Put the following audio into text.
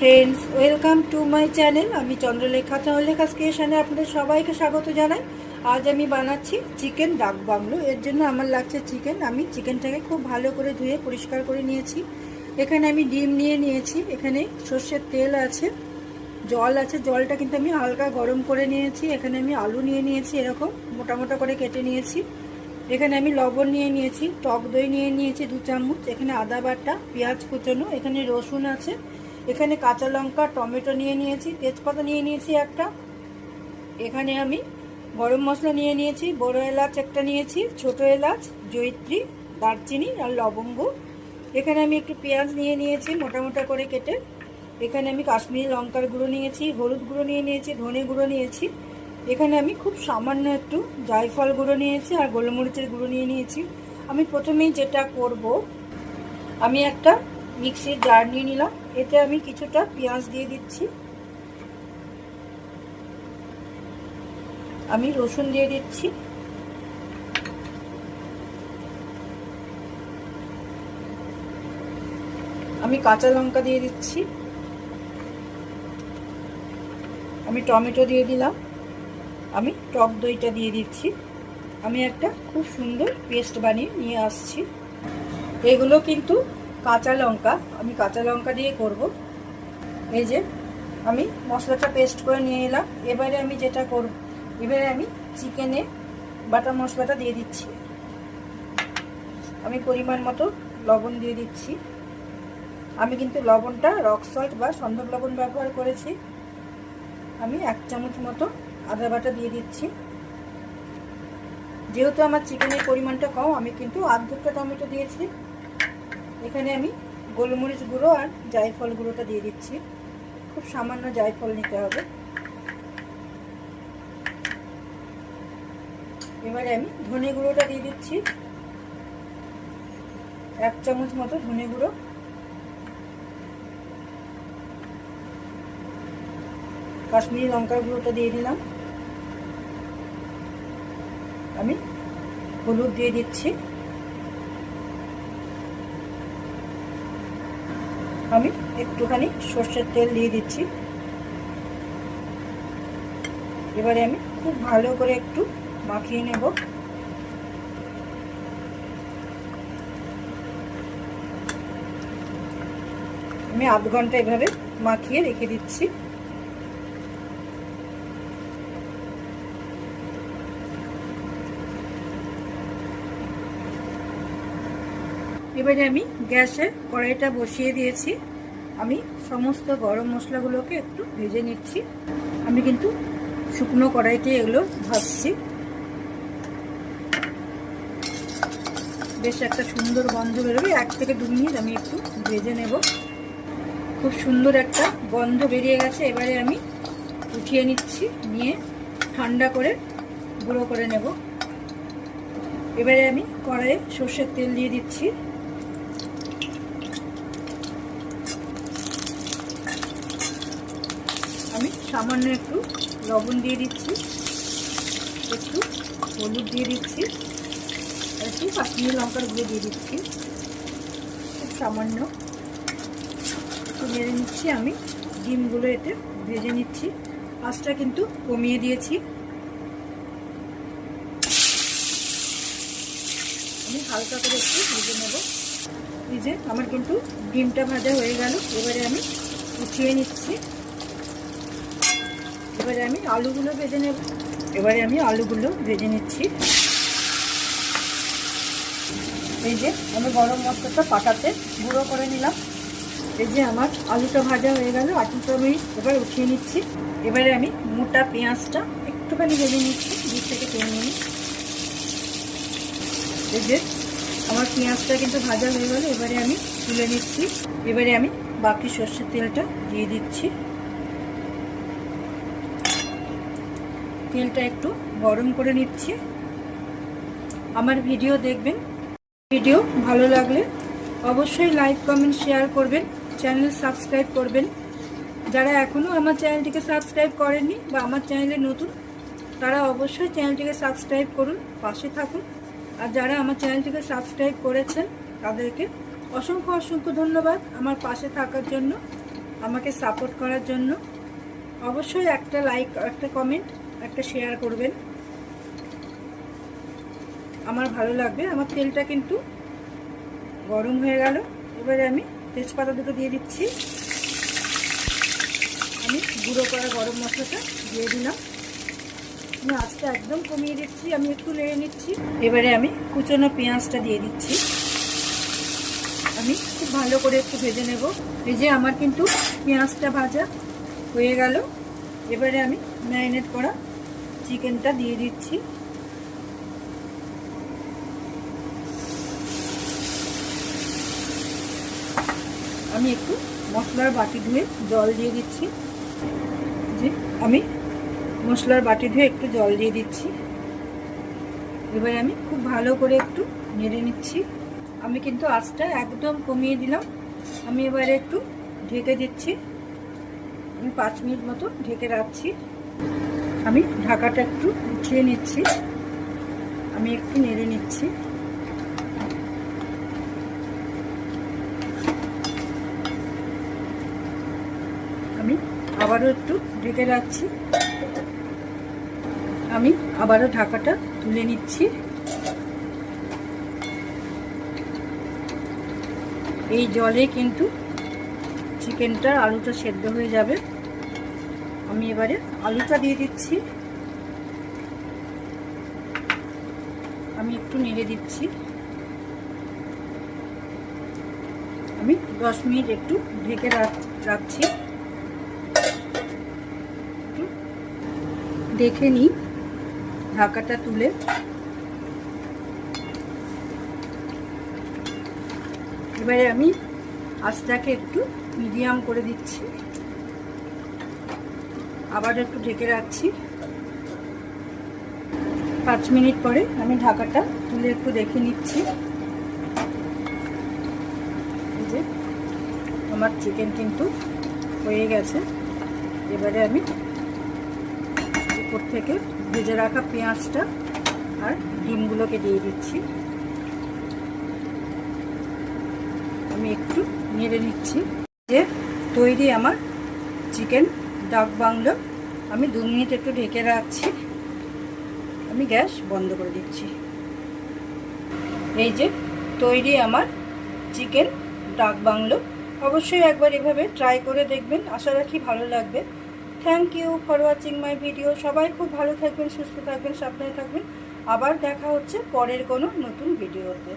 Friends welcome to my channel আমি চন্দ্রলেখা চন্দ্রলেখা ক্রিয়েশনে আপনাদের সবাইকে স্বাগত জানাই। আজ আমি বানাচ্ছি চিকেন ডাক বাংলো এর জন্য আমার লাগছে চিকেন আমি চিকেনটাকে খুব ভালো করে ধুয়ে পরিষ্কার করে নিয়েছি। এখানে আমি ডিম নিয়ে নিয়েছি। এখানে সর্ষের তেল আছে, জল আছে। জলটা কিন্তু আমি হালকা গরম করে নিয়েছি। এখানে আমি আলু নিয়ে নিয়েছি, এরকম মোটা মোটা করে কেটে নিয়েছি। এখানে আমি লবণ নিয়ে নিয়েছি, টক দই নিয়ে নিয়েছি দু চামচ। এখানে আদা বাটা, পেঁয়াজ কুচনো। এখানে রসুন আছে এখানে কাঁচা লঙ্কা, টমেটো নিয়ে নিয়েছি, তেজপাতা নিয়ে নিয়েছি একটা। এখানে আমি গরম মশলা নিয়ে নিয়েছি, বড় এলাচ একটা নিয়েছি, ছোট এলাচ জৈত্রী দারচিনি আর লবঙ্গ। এখানে আমি একটু পেঁয়াজ নিয়ে নিয়েছি মোটা মোটা করে কেটে। এখানে আমি কাশ্মীরি লঙ্কার গুঁড়ো নিয়েছি, হলুদ গুঁড়ো নিয়ে নিয়েছি, ধনে গুঁড়ো নিয়েছি। এখানে আমি খুব সামান্য একটু জায়ফল গুঁড়ো নিয়েছি আর গোলমরিচের গুঁড়ো নিয়ে নিয়েছি। আমি প্রথমেই যেটা করব, আমি একটা মিক্সির জার নিয়ে নিলাম। এতে আমি কিছুটা পেঁয়াজ দিয়ে দিচ্ছি। আমি রসুন দিয়ে দিচ্ছি। আমি কাঁচা লঙ্কা দিয়ে দিচ্ছি। আমি টমেটো দিয়ে দিলাম। আমি টক দইটা দিয়ে দিচ্ছি। আমি একটা খুব সুন্দর পেস্ট বানিয়ে নিয়ে আসছি। এগুলো কিন্তু কাঁচা লঙ্কা, আমি কাঁচা লঙ্কা দিয়ে করব। এই যে, আমি মশলাটা পেস্ট করে নিয়ে এলাম। এবারে আমি যেটা করব, এবারে আমি চিকেনে বাটা মশলাটা দিয়ে দিচ্ছি। আমি পরিমাণ মতো লবণ দিয়ে দিচ্ছি। আমি কিন্তু লবণটা রক সল্ট বা সন্দক লবণ ব্যবহার করেছি। আমি এক চামচ মতো আদা বাটা দিয়ে দিচ্ছি। যেহেতু আমার চিকেনের পরিমাণটা কম, আমি কিন্তু আধটা টমেটো দিয়েছি। এখানে আমি গোলমরিচ গুঁড়ো আর জায়ফল গুঁড়োটা দিয়ে দিচ্ছি। খুব সামান্য জায়ফল নিতে হবে। এবারে আমি ধনে গুঁড়োটা দিয়ে দিচ্ছি। এক চামচ মতো ধনে গুঁড়ো। কাশ্মীরি লঙ্কার গুঁড়োটা দিয়ে দিলাম। আমি হলুদ দিয়ে দিচ্ছি। আমি একটুখানি সর্ষের তেল দিয়ে দিচ্ছি। এবারে আমি খুব ভালো করে একটু মাখিয়ে নেব। আমি আধ ঘণ্টা এভাবে মাখিয়ে রেখে দিচ্ছি। এবারে আমি গ্যাসে কড়াইটা বসিয়ে দিয়েছি। আমি সমস্ত গরম মশলাগুলোকে একটু ভেজে নিচ্ছি। আমি কিন্তু শুকনো কড়াইতে এগুলো ভাজছি। বেশ একটা সুন্দর গন্ধ বেরোবে। এক থেকে দু মিনিট আমি একটু ভেজে নেব। খুব সুন্দর একটা গন্ধ বেরিয়ে গেছে। এবারে আমি উঠিয়ে নিচ্ছি, নিয়ে ঠান্ডা করে গুঁড়ো করে নেব। এবারে আমি কড়াইয়ে সর্ষের তেল দিয়ে দিচ্ছি। আমি সামান্য একটু লবণ দিয়ে দিচ্ছি। একটু হলুদ দিয়ে দিচ্ছি। একটু কাশ্মীরি লঙ্কার গুঁড়ো দিয়ে দিচ্ছি। খুব সামান্য। একটু মেরে নিচ্ছি আমি। ডিমগুলো এতে ভেজে নিচ্ছি। আঁচটা কিন্তু কমিয়ে দিয়েছি। আমি হালকা করে একটু ভেজে নেব। এই আমার কিন্তু ডিমটা ভাজা হয়ে গেল। এবারে আমি উঠিয়ে নিচ্ছি। এবারে আমি আলুগুলো ভেজে নেব। এবারে আমি আলুগুলো ভেজে নিচ্ছি। এই যে আমি গরম মশলাটা পাটাতে গুঁড়ো করে নিলাম। এই যে আমার আলুটা ভাজা হয়ে গেল আটুটা আমি এবার উঠিয়ে নিচ্ছি। এবারে আমি মোটা পেঁয়াজটা একটুখানি ভেজে নিচ্ছি দুধ থেকে টেনে নিই এই যে আমার পেঁয়াজটা কিন্তু ভাজা হয়ে গেল, এবারে আমি তুলে নিচ্ছি। এবারে আমি বাকি সর্ষের তেলটা দিয়ে দিচ্ছি। তেলটা একটু গরম করে নিচ্ছি। আমার ভিডিও দেখবেন, ভিডিও ভালো লাগলে অবশ্যই লাইক, কমেন্ট, শেয়ার করবেন, চ্যানেল সাবস্ক্রাইব করবেন। যারা এখনও আমার চ্যানেলটিকে সাবস্ক্রাইব করেননি বা আমার চ্যানেলে নতুন, তারা অবশ্যই চ্যানেলটিকে সাবস্ক্রাইব করুন, পাশে থাকুন। আর যারা আমার চ্যানেলটিকে সাবস্ক্রাইব করেছেন, তাদেরকে অসংখ্য অসংখ্য ধন্যবাদ আমার পাশে থাকার জন্য, আমাকে সাপোর্ট করার জন্য। অবশ্যই একটা লাইক, একটা কমেন্ট একটা শেয়ার করবেন। আমার ভালো লাগবে। আমার তেলটা কিন্তু গরম হয়ে গেল। এবারে আমি তেজপাতা দুটো দিয়ে দিচ্ছি। আমি গুঁড়ো করা গরম মশলাটা দিয়ে দিলাম। আমি আজকে একদম কমিয়ে দিচ্ছি। আমি একটু লেড়ে নিচ্ছি। এবারে আমি কুচনো পেঁয়াজটা দিয়ে দিচ্ছি। আমি খুব ভালো করে একটু ভেজে নেব। এই যে আমার কিন্তু পেঁয়াজটা ভাজা হয়ে গেল। এবারে আমি ম্যারিনেট করা চিকেনটা দিয়ে দিচ্ছি। আমি একটু মশলার বাটি ধুয়ে জল দিয়ে দিচ্ছি। যে আমি মশলার বাটি ধুয়ে একটু জল দিয়ে দিচ্ছি। এবারে আমি খুব ভালো করে একটু নেড়ে নিচ্ছি। আমি কিন্তু আঁচটা একদম কমিয়ে দিলাম। আমি এবারে একটু ঢেকে দিচ্ছি। আমি পাঁচ মিনিট মতো ঢেকে রাখছি। আমি ঢাকাটা একটু উঠিয়ে নিচ্ছি। আমি একটু নেড়ে নিচ্ছি। আমি আবারও একটু ঢেকে রাখছি। আমি আবারও ঢাকাটা তুলে নিচ্ছি। এই জলে কিন্তু চিকেনটার আলুটা সেদ্ধ হয়ে যাবে। আমি এবারে আলুটা দিয়ে দিচ্ছি। আমি একটু নেড়ে দিচ্ছি। আমি দশ মিনিট একটু ঢেকে রাখছি। দেখে নিই ঢাকাটা তুলে। এবারে আমি আঁচটাকে একটু মিডিয়াম করে দিচ্ছি। আবার একটু ঢেকে রাখছি। পাঁচ মিনিট পরে আমি ঢাকাটা তুলে একটু দেখে নিচ্ছি। যে, আমার চিকেন কিন্তু হয়ে গেছে। এবারে আমি উপর থেকে ভেজে রাখা পেঁয়াজটা আর ডিমগুলোকে দিয়ে দিচ্ছি। আমি একটু নেড়ে নিচ্ছি। যে, তৈরি আমার চিকেন ডাক বাংলো। আমি দু মিনিট একটু ঢেকে রাখছি। আমি গ্যাস বন্ধ করে দিচ্ছি। এই যে, তৈরি আমার চিকেন ডাক বাংলো। অবশ্যই একবার এভাবে ট্রাই করে দেখবেন। আশা রাখি ভালো লাগবে। Thank you for watching my video সবাই খুব ভালো থাকবেন, সুস্থ থাকবেন, সাবধানে থাকবেন। আবার দেখা হচ্ছে পরের কোনো নতুন ভিডিওতে